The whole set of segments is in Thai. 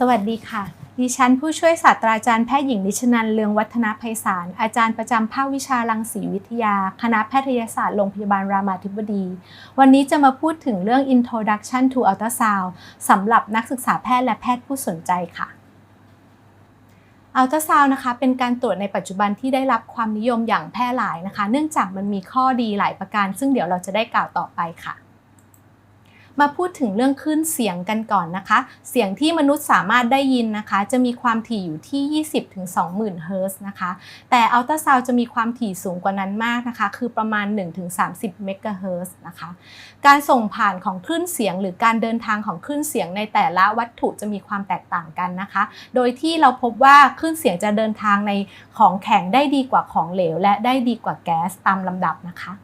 สวัสดีค่ะ ดิฉันผู้ช่วยศาสตราจารย์แพทย์หญิงนิชนันเลืองวัฒนภัยสาร อาจารย์ประจำภาควิชารังสีวิทยา คณะแพทยศาสตร์โรงพยาบาลรามาธิบดี วันนี้จะมาพูดถึงเรื่อง Introduction to Ultrasound สำหรับนักศึกษาแพทย์และแพทย์ผู้สนใจค่ะอัลตราซาวนะคะเป็นการตรวจในปัจจุบันที่ได้รับความนิยมอย่างแพร่หลายนะคะ เนื่องจากมันมีข้อดีหลายประการ ซึ่งเดี๋ยวเราจะได้กล่าวต่อไปค่ะ มาพูดถึงเรื่องคลื่นเสียงกันก่อนนะคะ เสียงที่มนุษย์สามารถได้ยินนะคะ จะมีความถี่อยู่ที่ 20-20,000 เฮิรตซ์นะคะ แต่อัลตราซาวจะมีความถี่สูงกว่านั้นมากนะคะ คือประมาณ 1-30 เมกะเฮิรตซ์นะคะ การส่งผ่านของคลื่นเสียง หรือการเดินทางของคลื่นเสียงในแต่ละวัตถุจะมีความแตกต่างกันนะคะ โดยที่เราพบว่าคลื่นเสียงจะเดินทางในของแข็งได้ดีกว่าของเหลว และได้ดีกว่าแก๊สตามลำดับนะคะ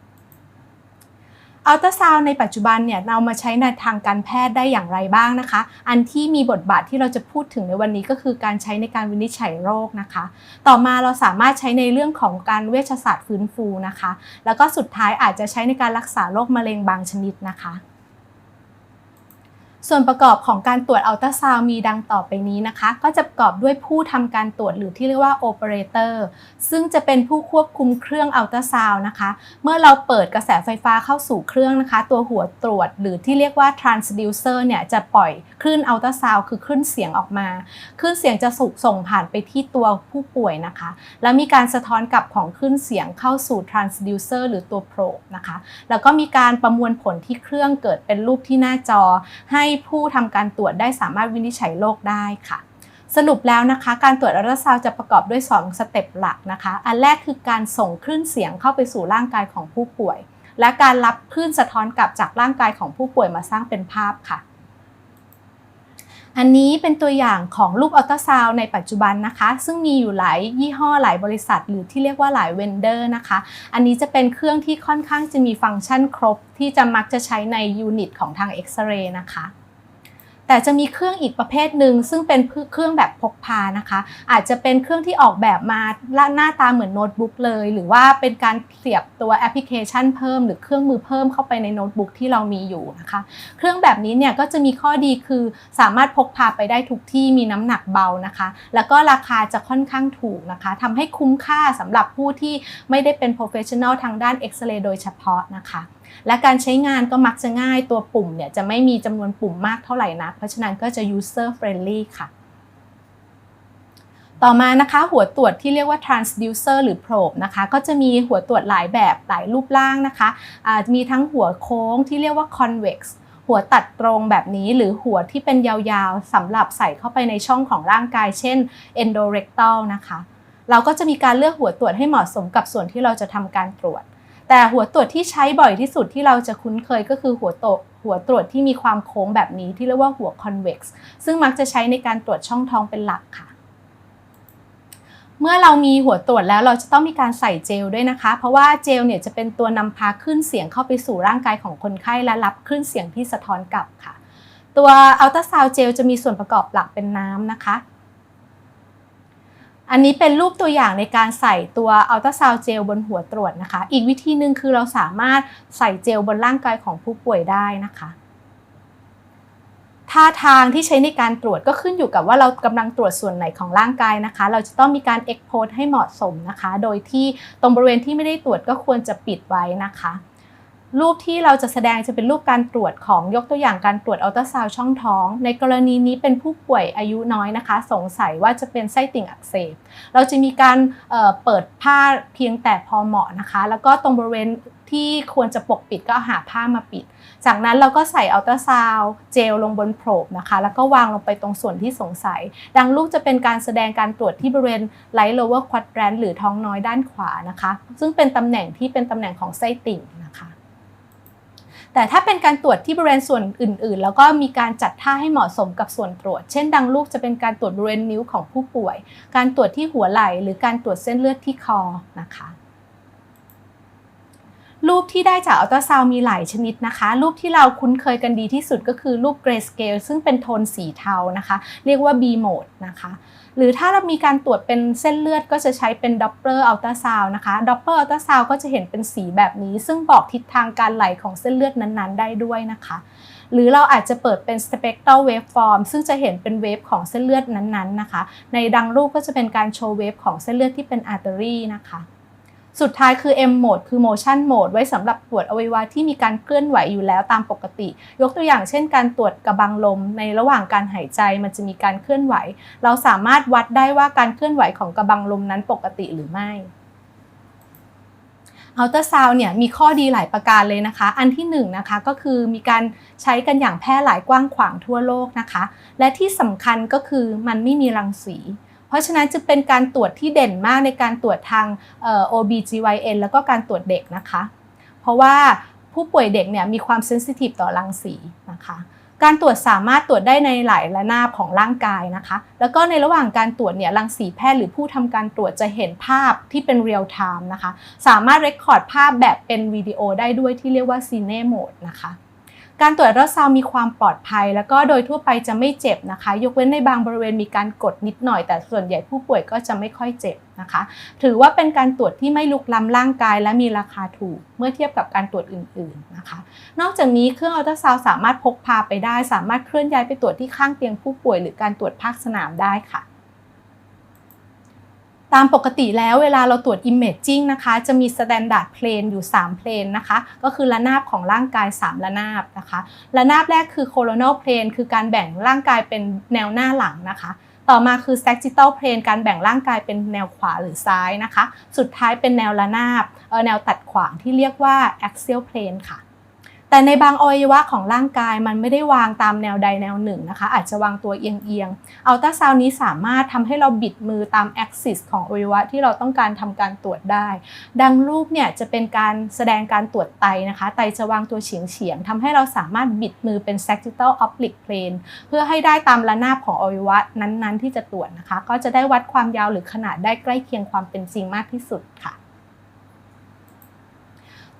อัลตราซาวในปัจจุบันเนี่ยเรามาใช้ในทางการแพทย์ได้อย่างไรบ้างนะคะ อันที่มีบทบาทที่เราจะพูดถึงในวันนี้ก็คือการใช้ในการวินิจฉัยโรคนะคะ ต่อมาเราสามารถใช้ในเรื่องของการเวชศาสตร์ฟื้นฟูนะคะ แล้วก็สุดท้ายอาจจะใช้ในการรักษาโรคมะเร็งบางชนิดนะคะ ส่วนประกอบของการตรวจอัลตราซาวมีดังต่อไปนี้นะคะ ก็จะประกอบด้วยผู้ทำการตรวจหรือที่เรียกว่าโอเปอเรเตอร์ซึ่งจะเป็นผู้ควบคุมเครื่องอัลตราซาวนะคะ เมื่อเราเปิดกระแสไฟฟ้าเข้าสู่เครื่องนะคะ ตัวหัวตรวจหรือที่เรียกว่า transducer เนี่ยจะปล่อยคลื่นอัลตราซาวคือคลื่นเสียงออกมาคลื่นเสียงจะสูกส่งผ่านไปที่ตัวผู้ป่วยนะคะ แล้วมีการสะท้อนกลับของคลื่นเสียงเข้าสู่ transducer หรือตัว probe นะคะแล้วก็มีการประมวลผลที่เครื่องเกิดเป็นรูปที่หน้าจอให้ผู้ทำการตรวจได้สามารถวินิจฉัยโรคได้ค่ะ สรุปแล้วนะคะ การตรวจอัลตราซาวด์จะประกอบด้วย 2 สเต็ปหลักนะคะ อันแรกคือการส่งคลื่นเสียงเข้าไปสู่ร่างกายของผู้ป่วย และการรับคลื่นสะท้อนกลับจากร่างกายของผู้ป่วยมาสร้างเป็นภาพค่ะอันนี้เป็นตัวอย่างของรูปอัลตราซาวด์ในปัจจุบันนะคะ ซึ่งมีอยู่หลายยี่ห้อหลายบริษัท หรือที่เรียกว่าหลายเวนเดอร์นะคะ อันนี้จะเป็นเครื่องที่ค่อนข้างจะมีฟังก์ชันครบ ที่จะมักจะใช้ในยูนิตของทางเอ็กซเรย์นะคะ แต่จะมีเครื่องอีกประเภทหนึ่งซึ่งเป็นเครื่องแบบพกพานะคะ อาจจะเป็นเครื่องที่ออกแบบมาหน้าตาเหมือนโน้ตบุ๊กเลย หรือว่าเป็นการเสียบตัวแอปพลิเคชันเพิ่ม หรือเครื่องมือเพิ่มเข้าไปในโน้ตบุ๊กที่เรามีอยู่นะคะ เครื่องแบบนี้เนี่ยก็จะมีข้อดีคือสามารถพกพาไปได้ทุกที่มีน้ำหนักเบานะคะ แล้วก็ราคาจะค่อนข้างถูกนะคะทำให้คุ้มค่าสำหรับผู้ที่ไม่ได้เป็น professional ทางด้านเอ็กซเรย์โดยเฉพาะนะคะ และการใช้งานก็มักจะง่ายตัวปุ่มเนี่ยจะไม่มีจำนวนปุ่มมากเท่าไหร่นักเพราะฉะนั้นก็จะ user friendly ค่ะ ต่อมานะคะหัวตรวจที่เรียกว่า transducer หรือ probe นะคะก็จะมีหัวตรวจหลายแบบหลายรูปร่างนะคะะมีทั้งหัวโค้งที่เรียกว่า convex หัวตัดตรงแบบนี้หรือหัวที่เป็นยาวๆสำหรับใส่เข้าไปในช่องของร่างกาย เช่น endorectal นะคะ เราก็จะมีการเลือกหัวตรวจให้เหมาะสมกับส่วนที่เราจะทำการตรวจ แต่หัวตรวจที่ใช้บ่อยที่สุดที่เราจะคุ้นเคยก็คือหัวโตหัวตรวจที่มีความโค้งแบบนี้ที่เรียกว่าหัว convex ซึ่งมักจะใช้ในการตรวจช่องท้องเป็นหลักค่ะ เมื่อเรามีหัวตรวจแล้วเราจะต้องมีการใส่เจลด้วยนะคะ เพราะว่าเจลเนี่ยจะเป็นตัวนำพาคลื่นเสียงเข้าไปสู่ร่างกายของคนไข้และรับคลื่นเสียงที่สะท้อนกลับค่ะ ตัวอัลตราซาวเจลจะมีส่วนประกอบหลักเป็นน้ำนะคะ อันนี้เป็นรูปตัวอย่างในการใส่ตัวอัลตราซาวเจลบนหัวตรวจนะคะ อีกวิธีหนึ่งคือเราสามารถใส่เจลบนร่างกายของผู้ป่วยได้นะคะท่าทางที่ใช้ในการตรวจก็ขึ้นอยู่กับว่าเรากำลังตรวจส่วนไหนของร่างกายนะคะ เราจะต้องมีการเอ็กโพสให้เหมาะสมนะคะ โดยที่ตรงบริเวณที่ไม่ได้ตรวจก็ควรจะปิดไว้นะคะ รูปที่เราจะแสดงจะเป็นรูปการตรวจของยกตัวอย่างการตรวจอัลตราซาวช่องท้อง ในกรณีนี้เป็นผู้ป่วยอายุน้อยนะคะ สงสัยว่าจะเป็นไส้ติ่งอักเสบ เราจะมีการเเปิดผ้าเพียงแต่พอเหมาะนะคะ แล้วก็ตรงบริเวณที่ควรจะปกปิดก็หาผ้ามาปิด จากนั้นเราก็ใส่อัลตราซาวเจลลงบนโพรบนะคะ แล้วก็วางลงไปตรงส่วนที่สงสัย ดังรูปจะเป็นการแสดงการตรวจที่บริเวณไลท์โลเวอร์ควอดแรนหรือท้องน้อยด้านขวานะคะ ซึ่งเป็นตำแหน่งที่เป็นตำแหน่งของไส้ติ่งนะคะ แต่ถ้าเป็นการตรวจที่บริเวณส่วนอื่น ๆ แล้วก็มีการจัดท่าให้เหมาะสมกับส่วนตรวจ เช่น ดังรูปจะเป็นการตรวจบริเวณนิ้วของผู้ป่วย การตรวจที่หัวไหล่หรือการตรวจเส้นเลือดที่คอนะคะรูปที่ได้จากอัลตราซาวมีหลายชนิดนะคะ รูปที่เราคุ้นเคยกันดีที่สุดก็คือรูปเกรสเกลซึ่งเป็นโทนสีเทานะคะ เรียกว่า B mode นะคะ หรือถ้าเรามีการตรวจเป็นเส้นเลือดก็จะใช้เป็นดอปเปอร์อัลตราซาวนะคะดอปเปอร์อัลตราซาวก็จะเห็นเป็นสีแบบนี้ ซึ่งบอกทิศทางการไหลของเส้นเลือดนั้นๆ ได้ด้วยนะคะ หรือเราอาจจะเปิดเป็นสเปกตรัลเวฟฟอร์มซึ่งจะเห็นเป็นเวฟของเส้นเลือดนั้นๆนะคะ ในดังรูปก็จะเป็นการโชว์เวฟของเส้นเลือดที่เป็นอาร์เตอรี่นะคะ สุดท้ายคือ M mode คือ motion mode ไว้สำหรับตรวจอวัยวะที่มีการเคลื่อนไหวอยู่แล้วตามปกติ ยกตัวอย่างเช่น การตรวจกระบังลมในระหว่างการหายใจมันจะมีการเคลื่อนไหว เราสามารถวัดได้ว่าการเคลื่อนไหวของกระบังลมนั้นปกติหรือไม่อัลตราซาวเนี่ยมีข้อดีหลายประการเลยนะคะ อันที่1นงนะคะก็คือมีการใช้กันอย่างแพร่หลายกว้างขวางทั่วโลกนะคะ และที่สำคัญก็คือมันไม่มีรังสี เพราะฉะนั้นจะเป็นการตรวจที่เด่นมากในการตรวจทาง OBGYN แล้วก็การตรวจเด็กนะคะ เพราะว่าผู้ป่วยเด็กเนี่ยมีความเซนซิทีฟต่อรังสีนะคะการตรวจสามารถตรวจได้ในหลายระนาบของร่างกายนะคะ แล้วก็ในระหว่างการตรวจเนี่ยรังสีแพทย์หรือผู้ทำการตรวจจะเห็นภาพที่เป็นเรียลไทม์นะคะ สามารถเรคคอร์ดภาพแบบเป็นวิดีโอได้ด้วยที่เรียกว่าซีเน่โหมดนะคะ การตรวจอัลตราซาวมีความปลอดภัย แล้วก็โดยทั่วไปจะไม่เจ็บนะคะ ยกเว้นในบางบริเวณมีการกดนิดหน่อย แต่ส่วนใหญ่ผู้ป่วยก็จะไม่ค่อยเจ็บนะคะ ถือว่าเป็นการตรวจที่ไม่ลุกล้ำร่างกาย และมีราคาถูกเมื่อเทียบกับการตรวจอื่นๆนะคะ นอกจากนี้เครื่องอัลตราซาวสามารถพกพาไปได้ สามารถเคลื่อนย้ายไปตรวจที่ข้างเตียงผู้ป่วย หรือการตรวจภาคสนามได้ค่ะ ตามปกติแล้วเวลาเราตรวจ Imaging นะคะ จะมี Standard Plane อยู่ 3 Plane นะคะ ก็คือระนาบของร่างกาย 3 ระนาบนะคะ ระนาบแรกคือ Coronal Plane คือการแบ่งร่างกายเป็นแนวหน้าหลังนะคะ ต่อมาคือ Sagittal Plane การแบ่งร่างกายเป็นแนวขวาหรือซ้ายนะคะ สุดท้ายเป็นแนวระนาบแนวตัดขวางที่เรียกว่า Axial Plane ค่ะ แต่ในบางอวัยวะของร่างกายมันไม่ได้วางตามแนวใดแนวหนึ่งนะคะ อาจจะวางตัวเอียงๆอัลตราซาวนี้สามารถทำให้เราบิดมือตามแอ็กซิสของอวัยวะที่เราต้องการทำการตรวจได้ ดังรูปเนี่ยจะเป็นการแสดงการตรวจไตนะคะ ไตจะวางตัวเฉียงๆทำให้เราสามารถบิดมือเป็น sagittal oblique plane เพื่อให้ได้ตามระนาบของอวัยวะนั้นๆ ที่จะตรวจนะคะ ก็จะได้วัดความยาวหรือขนาดได้ใกล้เคียงความเป็นจริงมากที่สุดค่ะ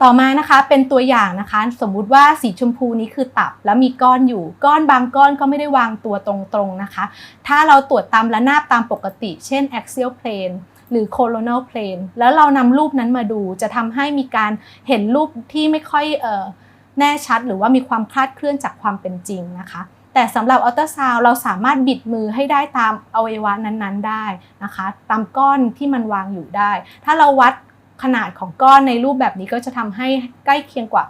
ต่อมานะคะเป็นตัวอย่างนะคะ สมมุติว่าสีชมพูนี้คือตับแล้วมีก้อนอยู่ ก้อนบางก้อนก็ไม่ได้วางตัวตรงๆนะคะ ถ้าเราตรวจตามระนาบตามปกติ เช่น axial plane หรือ coronal plane แล้วเรานำรูปนั้นมาดูจะทำให้มีการเห็นรูปที่ไม่ค่อยเออแน่ชัด หรือว่ามีความคลาดเคลื่อนจากความเป็นจริงนะคะแต่สำหรับอัลตราซาวเราสามารถบิดมือให้ได้ตามอวัยวะนั้นๆ ได้นะคะ ตามก้อนที่มันวางอยู่ได้ ถ้าเราวัด ขนาดของก้อนในรูปแบบนี้ก็จะทำให้ใกล้เคียงกว่า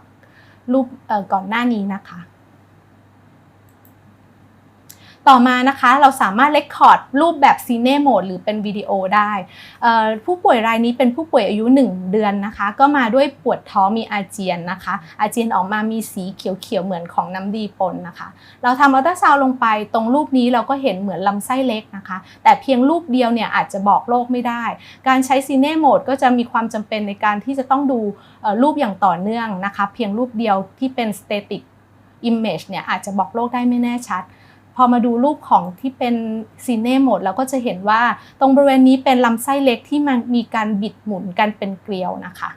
รูปก่อนหน้านี้นะคะ ต่อมานะคะเราสามารถเลคคอร์ดรูปแบบซีเน่โหมดหรือเป็นวิดีโอได้ผู้ป่วยรายนี้เป็นผู้ป่วยอายุ 1 เดือนนะคะ ก็มาด้วยปวดท้องมีอาเจียนนะคะ อาเจียนออกมามีสีเขียวๆเหมือนของน้ำดีปนนะคะ เราทำอัลตราซาวลงไปตรงรูปนี้เราก็เห็นเหมือนลำไส้เล็กนะคะ แต่เพียงรูปเดียวเนี่ยอาจจะบอกโรคไม่ได้ การใช้ซีเน่โหมดก็จะมีความจำเป็นในการที่จะต้องดูรูปอย่างต่อเนื่องนะคะ เพียงรูปเดียวที่เป็น static image เนี่ยอาจจะบอกโรคได้ไม่แน่ชัด อมาดูรูปของที่เป็นซีเน่หมดเราก็จะเห็นว่าตรงบริเวณนี้เป็นลำไส้เล็กที่มันมีการบิดหมุนกันเป็นเกลียวนะคะ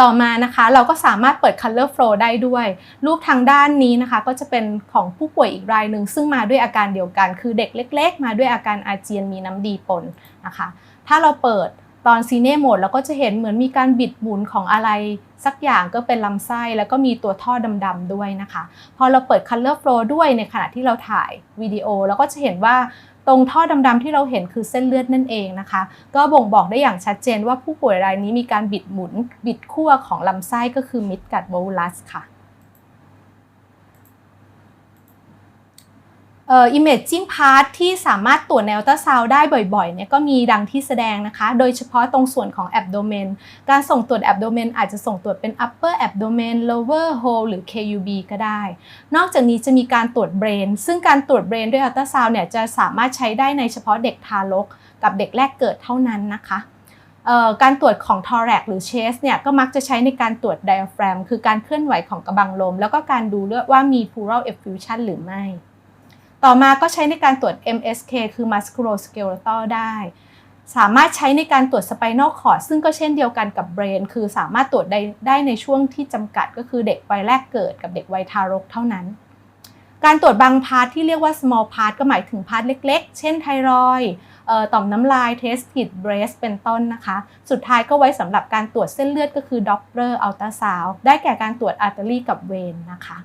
ต่อมานะคะเราก็สามารถเปิด color flow ได้ด้วย รูปทางด้านนี้นะคะ ก็จะเป็นของผู้ป่วยอีกรายหนึ่งซึ่งมาด้วยอาการเดียวกัน คือเด็กเล็ก ๆ มาด้วยอาการอาเจียนมีน้ำดีปนนะคะ ถ้าเราเปิด ตอนซีเน่โหมดเราก็จะเห็นเหมือนมีการบิดหมุนของอะไร สักอย่างก็เป็นลำไส้แล้วก็มีตัวท่อดำๆด้วยนะคะ พอเราเปิด color flow ด้วยในขณะที่เราถ่ายวิดีโอเราก็จะเห็นว่าตรงท่อดำๆที่เราเห็นคือเส้นเลือดนั่นเองนะคะ ก็บ่งบอกได้อย่างชัดเจนว่าผู้ป่วยรายนี้มีการบิดหมุน บิดขั้วของลำไส้ก็คือมิดกัดโวลัสค่ะ เอ่อ imaging part ที่สามารถตรวจแนวตราซาวได้บ่อยๆเนี่ยก็มีดังที่แสดงนะคะ โดยเฉพาะตรงส่วนของ abdomen การส่งตรวจ abdomen อาจจะส่งตรวจเป็น upper abdomen lower hole หรือ KUB ก็ได้ นอกจากนี้จะมีการตรวจ brain ซึ่งการตรวจ brain ด้วยอัลตราซาวเนี่ยจะสามารถใช้ได้ในเฉพาะเด็กทารก กับเด็กแรกเกิดเท่านั้นนะคะการตรวจของ thorax หรือ chest เนี่ยก็มักจะใช้ในการตรวจ diaphragm คือการเคลื่อนไหวของกระบังลม แล้วก็การดูเลือดว่ามี pleural effusion หรือไม่ ต่อมาก็ใช้ในการตรวจ MSK คือ musculoskeletal ได้ สามารถใช้ในการตรวจ spinal cord ซึ่งก็เช่นเดียวกันกับ brain คือสามารถตรวจได้ได้ในช่วงที่จำกัดก็คือเด็กวัยแรกเกิดกับเด็กวัยทารกเท่านั้น การตรวจบางพาร์ทที่เรียกว่า small part ก็หมายถึงพาร์ทเล็กๆ เช่นไทรอยต่อมน้ำลาย testis breast เป็นต้นนะคะ สุดท้ายก็ไว้สำหรับการตรวจเส้นเลือดก็คือ Doppler ultrasound ได้แก่การตรวจ artery กับเวนนะคะ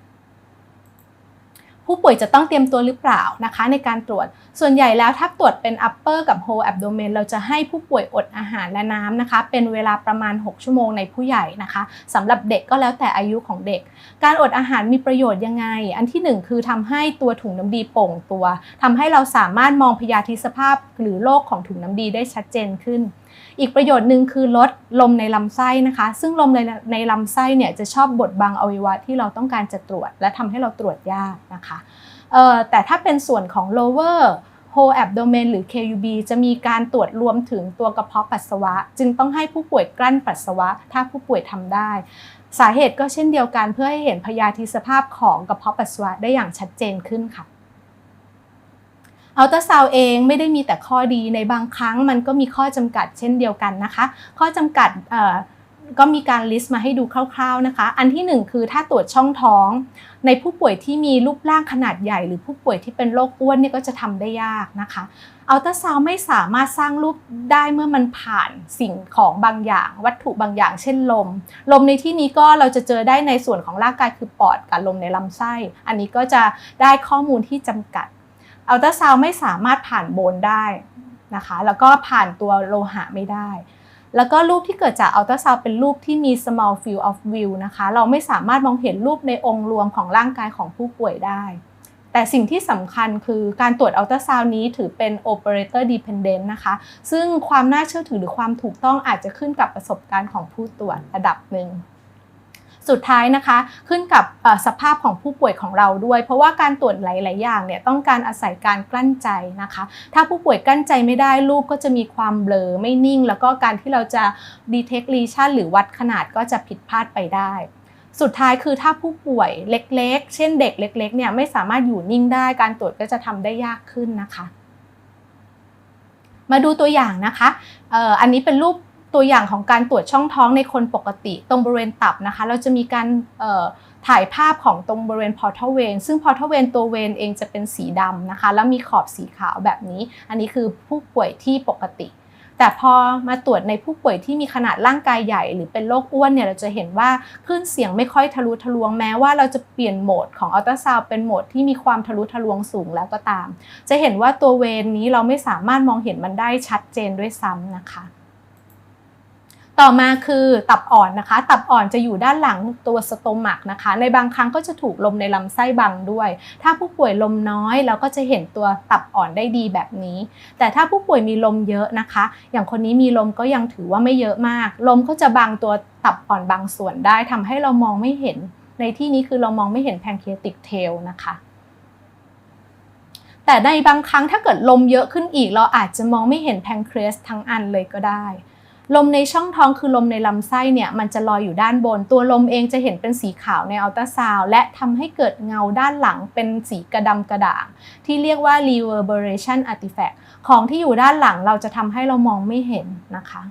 ผู้ป่วยจะต้องเตรียมตัวหรือเปล่านะคะในการตรวจ ส่วนใหญ่แล้วถ้าตรวจเป็น upper กับ whole abdomen เราจะให้ผู้ป่วยอดอาหารและน้ำนะคะ เป็นเวลาประมาณ 6 ชั่วโมงในผู้ใหญ่นะคะสำหรับเด็กก็แล้วแต่อายุของเด็ก การอดอาหารมีประโยชน์ยังไง อันที่ 1 คือทำให้ตัวถุงน้ำดีโป่งตัวทำให้เราสามารถมองพยาธิสภาพหรือโรคของถุงน้ำดีได้ชัดเจนขึ้น อีกประโยชน์หนึ่งคือลดลมในลำไส้นะคะ ซึ่งลมในในลำไส้เนี่ยจะชอบบดบังอวัยวะที่เราต้องการจะตรวจ และทำให้เราตรวจยากนะคะแต่ถ้าเป็นส่วนของ lower whole abdomen หรือ KUB จะมีการตรวจรวมถึงตัวกระเพาะปัสสาวะ จึงต้องให้ผู้ป่วยกลั้นปัสสาวะ ถ้าผู้ป่วยทำได้ สาเหตุก็เช่นเดียวกันเพื่อให้เห็นพยาธิสภาพของกระเพาะปัสสาวะได้อย่างชัดเจนขึ้นค่ะ อัลตราซาวเองไม่ได้มีแต่ข้อดีในบางครั้งมันก็มีข้อจำกัดเช่นเดียวกันนะคะ ข้อจำกัดก็มีการลิสต์มาให้ดูคร่าวๆนะคะ อันที่ 1 คือถ้าตรวจช่องท้อง ในผู้ป่วยที่มีรูปร่างขนาดใหญ่ หรือผู้ป่วยที่เป็นโรคอ้วนเนี่ยก็จะทำได้ยากนะคะอัลตราซาวไม่สามารถสร้างรูปได้เมื่อมันผ่านสิ่งของบางอย่าง วัตถุบางอย่าง เช่นลม ลมในที่นี้ก็เราจะเจอได้ในส่วนของร่างกายคือปอดกับลมในลำไส้ อันนี้ก็จะได้ข้อมูลที่จำกัด อัลตราซาวไม่สามารถผ่านโบนได้นะคะ แล้วก็ผ่านตัวโลหะไม่ได้ แล้วก็รูปที่เกิดจากอัลตราซาวเป็นรูปที่มี small field of view นะคะ เราไม่สามารถมองเห็นรูปในองค์รวมของร่างกายของผู้ป่วยได้ แต่สิ่งที่สำคัญคือการตรวจอัลตราซาวนี้ถือเป็น operator dependent นะคะ ซึ่งความน่าเชื่อถือหรือความถูกต้องอาจจะขึ้นกับประสบการณ์ของผู้ตรวจระดับหนึ่ง สุดท้ายนะคะ ขึ้นกับสภาพของผู้ป่วยของเราด้วย เพราะว่าการตรวจหลาย ๆ อย่างเนี่ยต้องการอาศัยการกลั้นใจนะคะ ถ้าผู้ป่วยกลั้นใจไม่ได้รูปก็จะมีความเบลอไม่นิ่ง แล้วก็การที่เราจะ detect lesion หรือวัดขนาดก็จะผิดพลาดไปได้สุดท้ายคือถ้าผู้ป่วยเล็ก ๆ เช่นเด็กเล็ก ๆ เนี่ยไม่สามารถอยู่นิ่งได้ การตรวจก็จะทำได้ยากขึ้นนะคะ มาดูตัวอย่างนะคะอันนี้เป็นรูป ตัวอย่างของการตรวจช่องท้องในคนปกติ ตรงบริเวณตับนะคะ เราจะมีการถ่ายภาพของตรงบริเวณพอร์ทัลเวนซึ่งพอร์ทัลเวนตัวเวนเองจะเป็นสีดำนะคะ แล้วมีขอบสีขาวแบบนี้ อันนี้คือผู้ป่วยที่ปกติ แต่พอมาตรวจในผู้ป่วยที่มีขนาดร่างกายใหญ่ หรือเป็นโรคอ้วนเนี่ยเราจะเห็นว่าคลื่นเสียงไม่ค่อยทะลุทะลวงแม้ว่าเราจะเปลี่ยนโหมดของอัลตราซาวเป็นโหมดที่มีความทะลุทะลวงสูงแล้วก็ตาม จะเห็นว่าตัวเวนนี้เราไม่สามารถมองเห็นมันได้ชัดเจนด้วยซ้ำนะคะ ต่อมาคือตับอ่อนนะคะ ตับอ่อนจะอยู่ด้านหลังตัวสโตมักนะคะ ในบางครั้งก็จะถูกลมในลำไส้บังด้วย ถ้าผู้ป่วยลมน้อยเราก็จะเห็นตัวตับอ่อนได้ดีแบบนี้ แต่ถ้าผู้ป่วยมีลมเยอะนะคะ อย่างคนนี้มีลมก็ยังถือว่าไม่เยอะมาก ลมก็จะบังตัวตับอ่อนบางส่วนได้ทำให้เรามองไม่เห็น ในที่นี้คือเรามองไม่เห็นแพนเคติกเทลนะคะแต่ในบางครั้งถ้าเกิดลมเยอะขึ้นอีก เราอาจจะมองไม่เห็นแพนเครสทั้งอันเลยก็ได้ ลมในช่องท้องคือลมในลำไส้เนี่ยมันจะลอยอยู่ด้านบน ตัวลมเองจะเห็นเป็นสีขาวในอัลตราซาวและทำให้เกิดเงาด้านหลังเป็นสีกระดำกระด่าง ที่เรียกว่า reverberation artifact ของที่อยู่ด้านหลังเราจะทำให้เรามองไม่เห็นนะคะ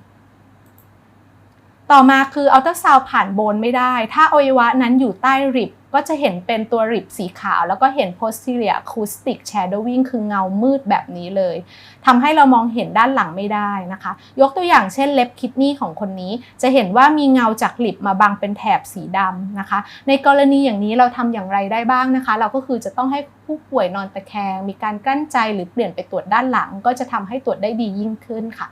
ต่อมาคืออัลตราซาวผ่านโบนไม่ได้ ถ้าอวัยวะนั้นอยู่ใต้ริบ ก็จะเห็นเป็นตัวริบสีขาว แล้วก็เห็น posterior acoustic shadowing คือเงามืดแบบนี้เลยทำให้เรามองเห็นด้านหลังไม่ได้นะคะ ยกตัวอย่างเช่นเล็บคิดนี่ของคนนี้ จะเห็นว่ามีเงาจากลิบมาบังเป็นแถบสีดำนะคะ ในกรณีอย่างนี้เราทำอย่างไรได้บ้างนะคะ เราก็คือจะต้องให้ผู้ป่วยนอนตะแคง มีการกั้นใจหรือเปลี่ยนไปตรวจด้านหลัง ก็จะทำให้ตรวจได้ดียิ่งขึ้นค่ะ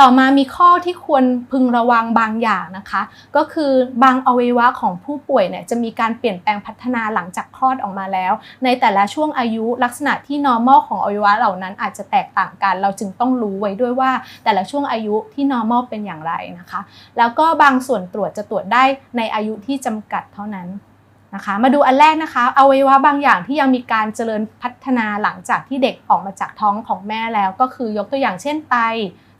ต่อมามีข้อที่ควรพึงระวังบางอย่างนะคะ ก็คือบางอวัยวะของผู้ป่วยเนี่ยจะมีการเปลี่ยนแปลงพัฒนาหลังจากคลอดออกมาแล้ว ในแต่ละช่วงอายุลักษณะที่ normal ของอวัยวะเหล่านั้นอาจจะแตกต่างกัน เราจึงต้องรู้ไว้ด้วยว่า แต่ละช่วงอายุที่ normal เป็นอย่างไรนะคะ แล้วก็บางส่วนตรวจจะตรวจได้ในอายุที่จำกัดเท่านั้นนะคะมาดูอันแรกนะคะอวัยวะบางอย่างที่ยังมีการเจริญพัฒนาหลังจากที่เด็กออกมาจากท้องของแม่แล้ว ก็คือยกตัวอย่างเช่นไต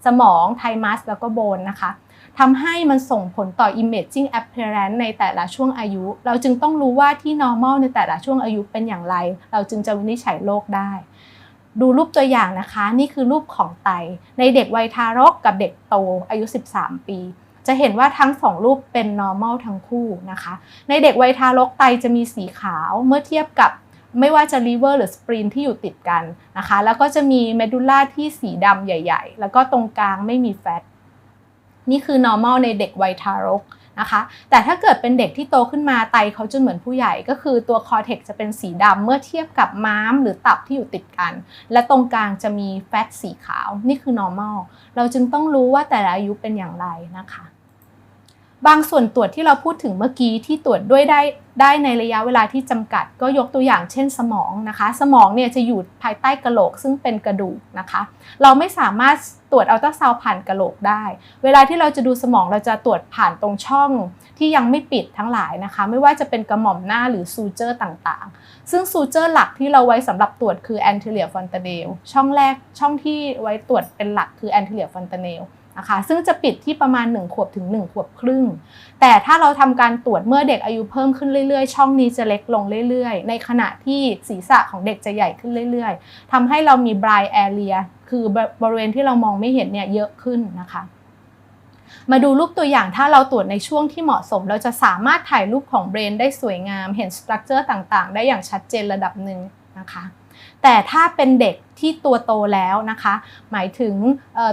สมองไทมัสแล้วก็โบนนะคะทำให้มันส่งผลต่อ imaging appearance ในแต่ละช่วงอายุ เราจึงต้องรู้ว่าที่ normal ในแต่ละช่วงอายุเป็นอย่างไร เราจึงจะวินิจฉัยโรคได้ ดูรูปตัวอย่างนะคะ นี่คือรูปของไต ในเด็กวัยทารกกับเด็กโตอายุ 13 ปี จะเห็นว่าทั้งสองรูปเป็น normal ทั้งคู่นะคะ ในเด็กวัยทารกไตจะมีสีขาวเมื่อเทียบกับ ไม่ว่าจะ liver หรือ spleen ที่อยู่ติดกันนะคะ แล้วก็จะมี medulla ที่สีดำใหญ่ ๆ แล้วก็ตรงกลางไม่มีแฟต นี่คือ normal ในเด็กวัยทารกนะคะ แต่ถ้าเกิดเป็นเด็กที่โตขึ้นมาไตเขาจะเหมือนผู้ใหญ่ ก็คือตัวคอเทกจะเป็นสีดำเมื่อเทียบกับม้ามหรือตับที่อยู่ติดกัน และตรงกลางจะมีแฟตสีขาว นี่คือ normal เราจึงต้องรู้ว่าแต่ละอายุเป็นอย่างไรนะคะ บางส่วนตรวจที่เราพูดถึงเมื่อกี้ที่ตรวจด้วยได้ได้ในระยะเวลาที่จำกัด ก็ยกตัวอย่างเช่นสมองนะคะ สมองเนี่ยจะอยู่ภายใต้กระโหลกซึ่งเป็นกระดูกนะคะ เราไม่สามารถตรวจอัลตราซาวด์ผ่านกระโหลกได้ เวลาที่เราจะดูสมองเราจะตรวจผ่านตรงช่องที่ยังไม่ปิดทั้งหลายนะคะ ไม่ว่าจะเป็นกระหม่อมหน้าหรือซูเจอร์ต่างๆ ซึ่งซูเจอร์หลักที่เราไว้สำหรับตรวจคือ anterior fontanelle ช่องแรกช่องที่ไว้ตรวจเป็นหลักคือ anterior fontanelle นะคะซึ่งจะปิดที่ประมาณ 1 ขวบถึง 1 ขวบครึ่ง แต่ถ้าเราทำการตรวจเมื่อเด็กอายุเพิ่มขึ้นเรื่อยๆ ช่องนี้จะเล็กลงเรื่อยๆ ในขณะที่ศีรษะของเด็กจะใหญ่ขึ้นเรื่อยๆทำให้เรามี bright area คือบริเวณที่เรามองไม่เห็นเนี่ยเยอะขึ้นนะคะ มาดูรูปตัวอย่างถ้าเราตรวจในช่วงที่เหมาะสม เราจะสามารถถ่ายรูปของเบรนได้สวยงาม เห็นสตรัคเจอร์ต่างๆ ได้อย่างชัดเจนระดับหนึ่งนะคะแต่ถ้าเป็นเด็ก ที่ตัวโตแล้วนะคะ หมายถึง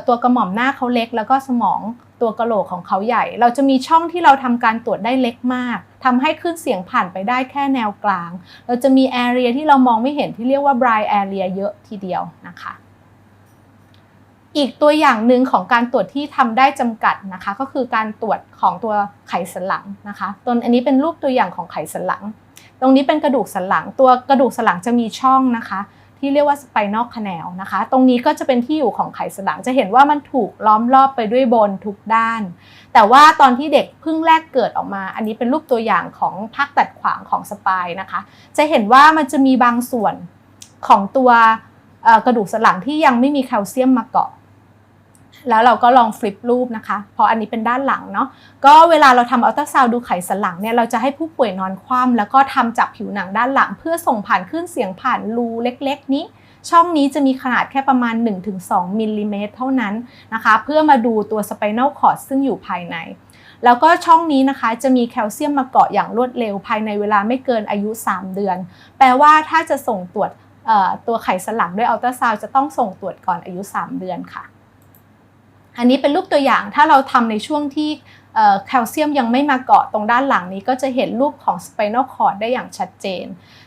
ตัวกระหม่อมหน้าเขาเล็ก แล้วก็สมองตัวกระโหลกของเขาใหญ่ เราจะมีช่องที่เราทำการตรวจได้เล็กมากทำให้ขึ้นเสียงผ่านไปได้แค่แนวกลาง เราจะมีแอเรียที่เรามองไม่เห็นที่เรียกว่า bright area เยอะทีเดียวนะคะอีกตัวอย่างหนึ่งของการตรวจที่ทำได้จำกัดนะคะ ก็คือการตรวจของตัวไขสันหลังนะคะตัวอันนี้เป็นรูปตัวอย่างของไขสันหลัง ตรงนี้เป็นกระดูกสันหลัง ตัวกระดูกสันหลังจะมีช่องนะคะ ที่เรียกว่าสไปนอลคแนลนะคะ ตรงนี้ก็จะเป็นที่อยู่ของไขสันหลัง จะเห็นว่ามันถูกล้อมรอบไปด้วยบนทุกด้าน แต่ว่าตอนที่เด็กเพิ่งแรกเกิดออกมา อันนี้เป็นรูปตัวอย่างของภาคตัดขวางของสปายนะคะ จะเห็นว่ามันจะมีบางส่วนของตัวกระดูกสันหลังที่ยังไม่มีแคลเซียมมาเกาะ แล้วเราก็ลองฟลิปรูปนะคะเพราะอันนี้เป็นด้านหลังเนาะก็เวลาเราทำอัลตราซาวดูไขสันหลังเนี่ยเราจะให้ผู้ป่วยนอนคว่ำแล้วก็ทำจากผิวหนังด้านหลัง เพื่อส่งผ่านขึ้นเสียงผ่านรูเล็ก ๆ นี้ ช่องนี้จะมีขนาดแค่ประมาณ 1-2มิลลิเมตรเท่านั้นนะคะ เพื่อมาดูตัวสไปนัลคอร์ดซึ่งอยู่ภายในแล้วก็ช่องนี้นะคะจะมีแคลเซียมมาเกาะอย่างรวดเร็วภายในเวลาไม่เกินอายุ 3 เดือน แปลว่าถ้าจะส่งตรวจตัวไขสันหลังด้วยอัลตราซาวจะต้องส่งตรวจก่อนอายุ 3 เดือนค่ะ อันนี้เป็นรูปตัวอย่างถ้าเราทำในช่วงที่แคลเซียมยังไม่มาเกาะตรงด้านหลังนี้ก็จะเห็นรูปของ spinal cord ได้อย่างชัดเจน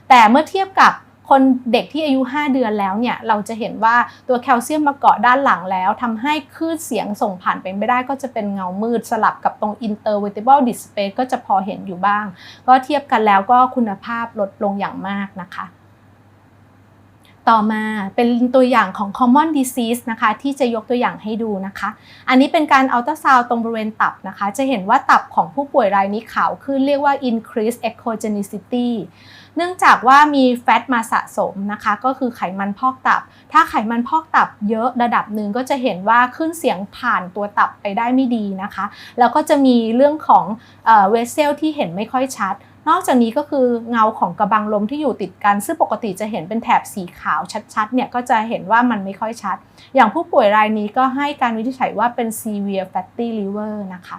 แต่เมื่อเทียบกับคนเด็กที่อายุ 5 เดือนแล้วเนี่ยเราจะเห็นว่าตัวแคลเซียมมาเกาะด้านหลังแล้วทำให้คลื่นเสียงส่งผ่านไปไม่ได้ก็จะเป็นเงามืดสลับกับตรง intervertebral display ก็จะพอเห็นอยู่บ้าง ก็เทียบกันแล้วก็คุณภาพลดลงอย่างมากนะคะ ต่อมาเป็นตัวอย่างของ common disease นะคะที่จะยกตัวอย่างให้ดูนะคะ อันนี้เป็นการอัลตราซาวตรงบริเวณตับนะคะ จะเห็นว่าตับของผู้ป่วยรายนี้ขาวขึ้นเรียกว่า increased echogenicity เนื่องจากว่ามีแฟตมาสะสมนะคะ ก็คือไขมันพอกตับ ถ้าไขมันพอกตับเยอะระดับหนึ่งก็จะเห็นว่าขึ้นเสียงผ่านตัวตับไปได้ไม่ดีนะคะ แล้วก็จะมีเรื่องของเวสเซลที่เห็นไม่ค่อยชัด นอกจากนี้ก็คือเงาของกระบังลมที่อยู่ติดกัน ซึ่งปกติจะเห็นเป็นแถบสีขาวชัดๆเนี่ยก็จะเห็นว่ามันไม่ค่อยชัด อย่างผู้ป่วยรายนี้ก็ให้การวินิจฉัยว่าเป็น severe fatty liver นะคะ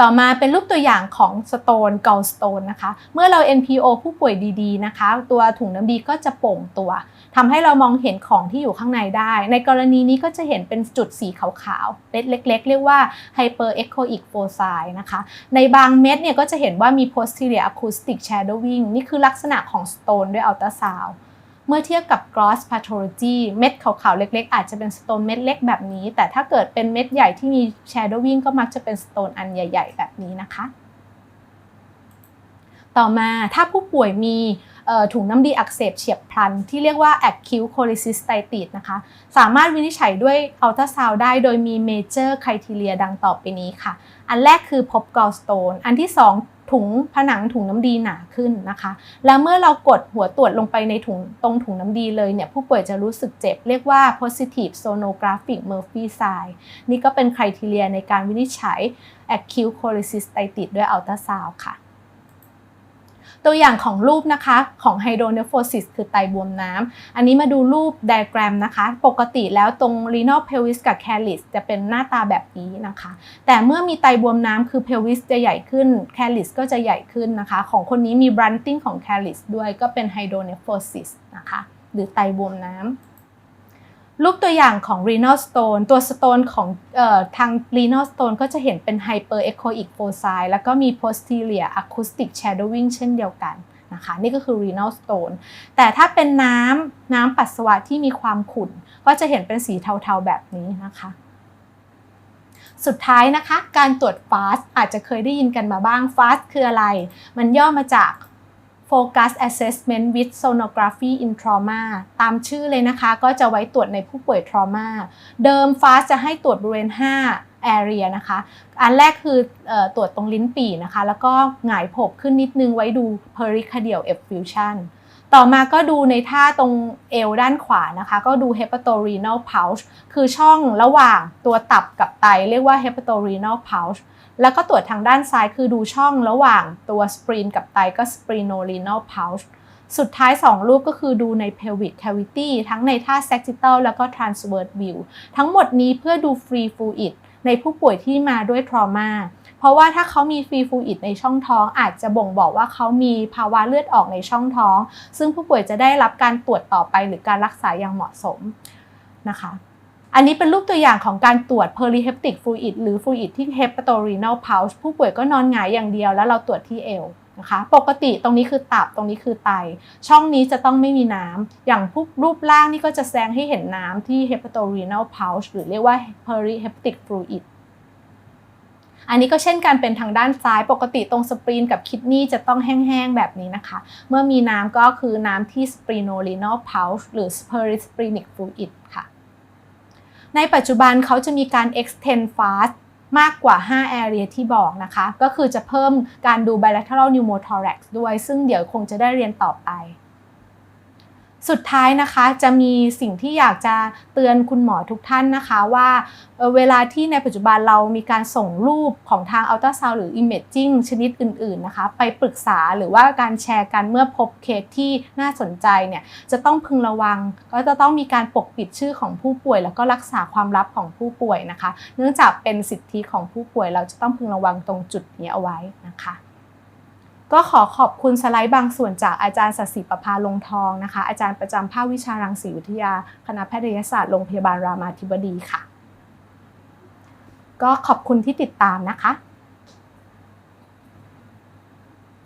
ต่อมาเป็นรูปตัวอย่างของ stone gallstone นะคะ เมื่อเรา NPO ผู้ป่วยดีๆนะคะ ตัวถุงน้ำดีก็จะโป่งตัว ทำให้เรามองเห็นของที่อยู่ข้างในได้ ในกรณีนี้ก็จะเห็นเป็นจุดสีขาวๆเม็ดเล็กๆเรียกว่า hyper echoic foci นะคะ ในบางเม็ดเนี่ยก็จะเห็นว่ามี posterior acoustic shadowing นี่คือลักษณะของ stone ด้วย ultrasound เมื่อเทียบกับ gross pathology เม็ดขาวๆ เล็กๆ อาจจะเป็นสโตนเม็ดเล็กแบบนี้ แต่ถ้าเกิดเป็นเม็ดใหญ่ที่มี shadowing ก็มักจะเป็นสโตนอันใหญ่ ๆ แบบนี้นะคะ ต่อมาถ้าผู้ป่วยมี ถุงน้ำดีอักเสบเฉียบพลัน ที่เรียกว่า acute cholecystitis นะคะ สามารถวินิจฉัยด้วยอัลตราซาวได้โดยมี major criteria ดังต่อไปนี้ค่ะ อันแรกคือพบ gallstone อันที่ 2ถุงผนังถุงน้ำดีหนาขึ้นนะคะ แล้วเมื่อเรากดหัวตรวจลงไปในถุงตรงถุงน้ำดีเลยเนี่ยผู้ป่วยจะรู้สึกเจ็บ เรียกว่า positive sonographic Murphy sign นี่ก็เป็น criteria ในการวินิจฉัย acute cholecystitis ด้วยอัลตราซาวค่ะ ตัวอย่างของรูปนะคะของไฮโดรเนฟโฟซิสคือไตบวมน้ำ อันนี้มาดูรูปไดแกรมนะคะ ปกติแล้วตรงรีโนเพลวิสกับแคลิสจะเป็นหน้าตาแบบนี้นะคะ แต่เมื่อมีไตบวมน้ำคือเพลวิสจะใหญ่ขึ้นแคลิสก็จะใหญ่ขึ้นนะคะ ของคนนี้มีบรันติ้งของแคลิสด้วยก็เป็นไฮโดรเนฟอซิสนะคะ หรือไตบวมน้ำ รูปตัวอย่างของ renal stone ตัว stone ของออทาง renal stone ก็จะเห็นเป็น hyperechoic foci แล้วก็มี posterior acoustic shadowing เช่นเดียวกันนะคะนี่ก็คือ renal stone แต่ถ้าเป็นน้ำน้ำปัสสาวะที่มีความขุ่น ก็จะเห็นเป็นสีเทาๆแบบนี้นะคะ สุดท้ายนะคะ การตรวจ FAST อาจจะเคยได้ยินกันมาบ้าง FAST คืออะไร มันย่อมาจาก Focus Assessment with Sonography in Trauma ตามชื่อเลยนะคะก็จะไว้ตรวจในผู้ป่วย trauma เดิม FAST จะให้ตรวจบริเวณ 5 area นะคะ อันแรกคืออตรวจตรงลิ้นปี่นะคะ แล้วก็หงายผบขึ้นนิดนึงไว้ดู pericardial effusion ต่อมาก็ดูในท่าตรงเอวด้านขวานะคะ ก็ดู hepatorenal pouch คือช่องระหว่างตัวตับกับไต เรียกว่า hepatorenal pouch แล้วก็ตรวจทางด้านซ้ายคือดูช่องระหว่างตัวสปรีนกับไตก็ splenorenal pouch สุดท้าย 2 รูปก็คือดูใน pelvic cavity ทั้งในท่า sagittal แล้วก็ transverse view ทั้งหมดนี้เพื่อดู free fluid ในผู้ป่วยที่มาด้วย trauma เพราะว่าถ้าเขามี free fluid ในช่องท้อง อาจจะบ่งบอกว่าเขามีภาวะเลือดออกในช่องท้อง ซึ่งผู้ป่วยจะได้รับการตรวจต่อไปหรือการรักษาอย่างเหมาะสมนะคะ อันนี้เป็นรูปตัวอย่างของการตรวจ perihepatic fluid หรือ fluid ที่ hepatorenal pouch ผู้ป่วยก็นอนหงายอย่างเดียวแล้วเราตรวจที่เอวนะคะ ปกติตรงนี้คือตับตรงนี้คือไต ช่องนี้จะต้องไม่มีน้ำ อย่างพวกรูปร่างนี่ก็จะแสดงให้เห็นน้ำที่ hepatorenal pouch หรือเรียกว่า perihepatic fluid อันนี้ก็เช่นกันเป็นทางด้านซ้ายปกติตรงสปรีนกับคิดนี่จะต้องแห้งๆแบบนี้นะคะ เมื่อมีน้ำก็คือน้ำที่ splenorenal pouch หรือ perisplenic fluid ในปัจจุบันเขาจะมีการ extend fast มากกว่า 5 area ที่บอกนะคะ ก็คือจะเพิ่มการดู bilateral pneumothorax ด้วย ซึ่งเดี๋ยวคงจะได้เรียนต่อไป สุดท้ายนะคะจะมีสิ่งที่อยากจะเตือนคุณหมอทุกท่านนะคะว่าเวลาที่ในปัจจุบันเรามีการส่งรูปของทางอัลตราซาวหรือ Imaging ชนิดอื่นๆนะคะไปปรึกษาหรือว่าการแชร์กันเมื่อพบเคสที่น่าสนใจเนี่ยจะต้องพึงระวัง ก็จะต้องมีการปกปิดชื่อของผู้ป่วย แล้วก็รักษาความลับของผู้ป่วยนะคะ เนื่องจากเป็นสิทธิของผู้ป่วยเราจะต้องพึงระวังตรงจุดนี้เอาไว้นะคะ ก็ขอขอบคุณสไลด์บางส่วนจากอาจารย์สศิประภาลงทองนะคะ อาจารย์ประจำภาควิชารังสีวิทยา คณะแพทยศาสตร์โรงพยาบาลรามาธิบดีค่ะ ก็ขอบคุณที่ติดตามนะคะ